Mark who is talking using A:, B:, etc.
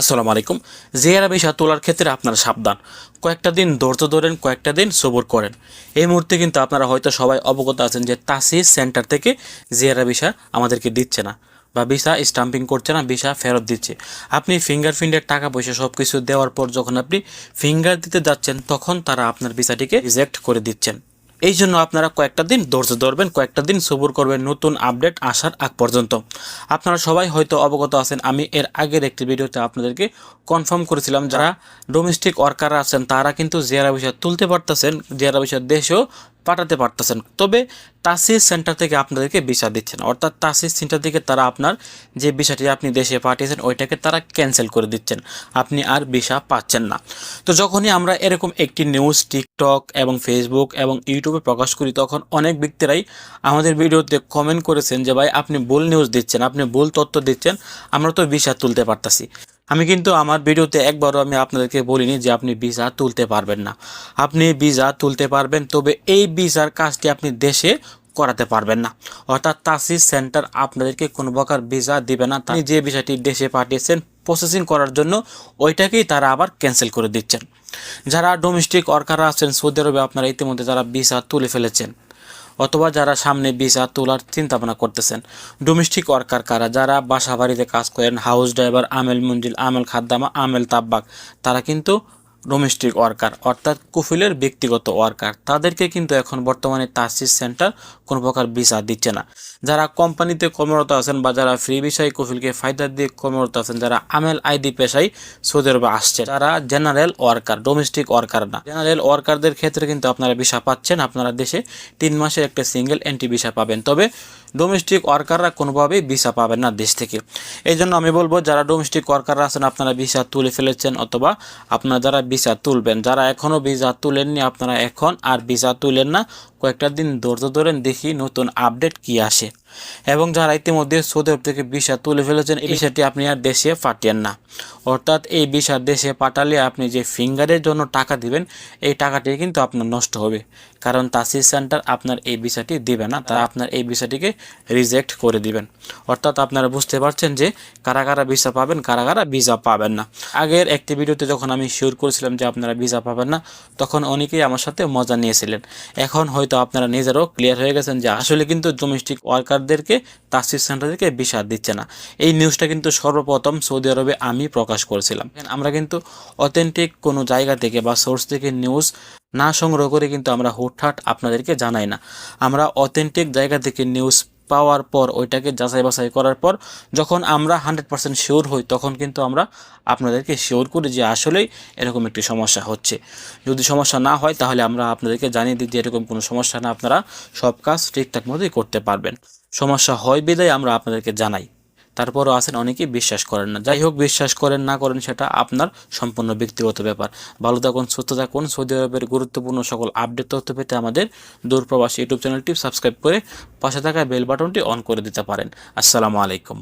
A: আসসালামু আলাইকুম। জিয়ারা ভিসা তোলার ক্ষেত্রে আপনারা সাবধান। কয়েকটা দিন ধৈর্য ধরেন, কয়েকটা দিন সবর করেন। এই মুহূর্তে কিন্তু আপনারা হয়তো সবাই অবগত আছেন যে তাসি সেন্টার থেকে জিয়ারা ভিসা আমাদেরকে দিচ্ছে না বা ভিসা স্টাম্পিং করছে না ভিসা ফেরত দিচ্ছে। আপনি ফিঙ্গারপ্রিন্টের টাকা পয়সা সব কিছু দেওয়ার পর যখন আপনি ফিঙ্গার দিতে যাচ্ছেন, তখন তারা আপনার ভিসাটিকে রিজেক্ট করে দিচ্ছেন। এই জন্য আপনারা কয়েকটা দিন ধৈর্য ধরবেন, কয়েকটা দিন সবুর করবেন, নতুন আপডেট আসার আগ পর্যন্ত। আপনারা সবাই হয়তো অবগত আছেন, আমি এর আগের একটি ভিডিওতে আপনাদেরকে কনফার্ম করেছিলাম, যারা ডোমেস্টিক ওয়ার্কাররা আছেন, তারা কিন্তু জিয়ারা বিষয় তুলতে পারতেছেন, জিয়ারা বিষয় দেশেও পাঠাতে পারতেছেন। তবে তাসির সেন্টার থেকে আপনাদেরকে ভিসা দিচ্ছেন। অর্থাৎ তাসির সেন্টার থেকে তারা আপনার যে ভিসাটি আপনি দেশে পাঠিয়েছেন, ওইটাকে তারা ক্যান্সেল করে দিচ্ছেন। আপনি আর ভিসা পাচ্ছেন না। তো যখনই আমরা এরকম একটি নিউজ টিকটক এবং ফেসবুক এবং ইউটিউবে প্রকাশ করি, তখন অনেক ব্যক্তিরাই আমাদের ভিডিওতে কমেন্ট করেছেন যে, ভাই, আপনি ভুল নিউজ দিচ্ছেন, আপনি ভুল তথ্য দিচ্ছেন, আমরা তো ভিসা তুলতে পারতাছি। আমি কিন্তু আমার ভিডিওতে একবারও আমি আপনাদেরকে বলিনি যে আপনি ভিসা তুলতে পারবেন না। আপনি ভিসা তুলতে পারবেন, তবে এই ভিসার কাজটি আপনি দেশে করাতে পারবেন না। অর্থাৎ তাসিস সেন্টার আপনাদেরকে কোনো প্রকার ভিসা দিবে না। তিনি যে ভিসাটি দেশে পাঠিয়েছেন প্রসেসিং করার জন্য ওইটাকেই তারা আবার ক্যান্সেল করে দিচ্ছেন। যারা ডোমেস্টিক ওয়ার্কাররা আছেন, সৌদি আরবে আপনারা ইতিমধ্যে যারা ভিসা তুলে ফেলেছেন অথবা যারা সামনে ভিসা তোলার চিন্তাভাবনা করতেছেন। ডোমেস্টিক ওয়ার্কার কারা? যারা বাসা বাড়িতে কাজ করেন হাউস ড্রাইভার আমেল মঞ্জিল আমেল খাদ্দামা আমেল তাব্বাক তারা কিন্তু ডোমেস্টিক ওয়ার্কার অর্থাৎ কুফিলের ব্যক্তিগত ওয়ার্কার তাদেরকে কিন্তু এখন বর্তমানে তাসিস সেন্টার কোনো প্রকার ভিসা দিচ্ছে না। যারা কোম্পানিতে কর্মরত আছেন বা যারা ফ্রি বিষয় কুফিলকে ফায়দা দিয়ে কর্মরত আছেন, যারা আমেল আইডি পেশায় সৌদি আরবে আসছে তারা জেনারেল ওয়ার্কার ডোমেস্টিক ওয়ার্কার না। জেনারেল ওয়ার্কারদের ক্ষেত্রে কিন্তু আপনারা ভিসা পাচ্ছেন, আপনারা দেশে তিন মাসের একটা সিঙ্গেল এন্ট্রি ভিসা পাবেন। তবে ডোমেস্টিক ওয়ার্কাররা কোনোভাবেই ভিসা পাবেন না দেশ থেকে। এই জন্য আমি বলব, যারা ডোমেস্টিক ওয়ার্কাররা আছেন, আপনারা ভিসা তুলে ফেলেছেন অথবা আপনারা যারা ভিসা তুলবেন। যারা এখনও ভিসা তুলেননি আপনারা এখন আর ভিসা তুলেন না। কয়েকটা দিন ধৈর্য ধরেন দেখি নতুন আপডেট কি আসে। এবং যারা ইতিমধ্যে সৌদি আরব থেকে ভিসা তুলে ফেলেছেন এই বিষয়টি আপনি আর দেশে পাঠিয়েন না। অর্থাৎ এই ভিসা দেশে পাঠালে আপনি যে ফিঙ্গারের জন্য টাকা দিবেন এই টাকাটি কিন্তু আপনার নষ্ট হবে। কারণ তাসিস সেন্টার আপনার এই ভিসাটি দিবে না তারা আপনার এই ভিসাটিকে রিজেক্ট করে দিবেন। অর্থাৎ আপনারা বুঝতে পারছেন যে কারা কারা ভিসা পাবেন কারা কারা ভিসা পাবেন না। আগের একটি ভিডিওতে যখন আমি শিওর করেছিলাম যে আপনারা ভিসা পাবেন না তখন অনেকেই আমার সাথে মজা নিয়েছিলেন। এখন হয়তো আপনারা নিজেরও ক্লিয়ার হয়ে গেছেন যে আসলে কিন্তু ডোমেস্টিক ওয়ার্কারদেরকে তাসির সেন্টারদেরকে বিষাদ দিচ্ছে না। এই নিউজটা কিন্তু সর্বপ্রথম সৌদি আরবে আমি প্রকাশ করেছিলাম। আমরা কিন্তু অথেন্টিক কোনো জায়গা থেকে বা সোর্স থেকে নিউজ না সংগ্রহ করে কিন্তু আমরা হুটহাট আপনাদেরকে জানাই না। আমরা অথেন্টিক জায়গা থেকে নিউজ পাওয়ার পর, ওইটাকে যাচাই বাছাই করার পর, যখন আমরা হান্ড্রেড পার্সেন্ট শিওর হই, তখন কিন্তু আমরা আপনাদেরকে শিওর করি যে আসলেই এরকম একটি সমস্যা হচ্ছে। যদি সমস্যা না হয়, তাহলে আমরা আপনাদেরকে জানিয়ে দিই যে এরকম কোনো সমস্যা না, আপনারা সব কাজ ঠিকঠাক মতোই করতে পারবেন। সমস্যা হয় বিদায় আমরা আপনাদেরকে জানাই। তারপরও আছেন অনেকে বিশ্বাস করেন না। যাই হোক, বিশ্বাস করেন না করেন সেটা আপনার সম্পূর্ণ ব্যক্তিগত ব্যাপার। ভালো থাকুন, সুস্থ থাকুন। সৌদি আরবের গুরুত্বপূর্ণ সকল আপডেট তথ্য পেতে আমাদের দূরপ্রবাসী ইউটিউব চ্যানেলটি সাবস্ক্রাইব করে পাশে থাকা বেল বাটনটি অন করে দিতে পারেন। আসসালামু আলাইকুম।